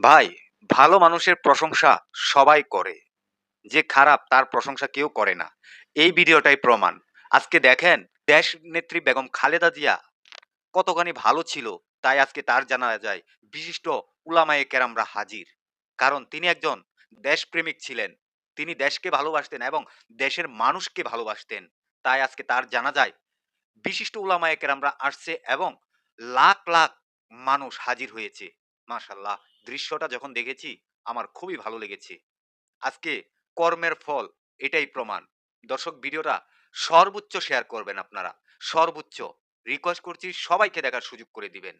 ভাই, ভালো মানুষের প্রশংসা সবাই করে। যে খারাপ, তার প্রশংসা কেউ করে না। এই ভিডিওটাই প্রমাণ। আজকে দেখেন, দেশ নেত্রী বেগম খালেদা জিয়া কতখানি ভালো ছিল তাই আজকে তার জানা যায় বিশিষ্ট উলামায়ে কেরামরা হাজির। কারণ তিনি একজন দেশপ্রেমিক ছিলেন। তিনি দেশকে ভালোবাসতেন এবং দেশের মানুষকে ভালোবাসতেন। তাই আজকে তার জানা যায় বিশিষ্ট উলামায়ে কেরামরা আসছে এবং লাখ লাখ মানুষ হাজির হয়েছে। মাশাল্লাহ দৃশ্যটা যখন দেখেছি আমার খুবই ভালো লেগেছে। আজকে কর্মের ফল এটাই প্রমাণ। দর্শক, ভিডিওটা সর্বোচ্চ শেয়ার করবেন আপনারা। সর্বোচ্চ। রিকোয়েস্ট করছি সবাইকে দেখার সুযোগ করে দিবেন।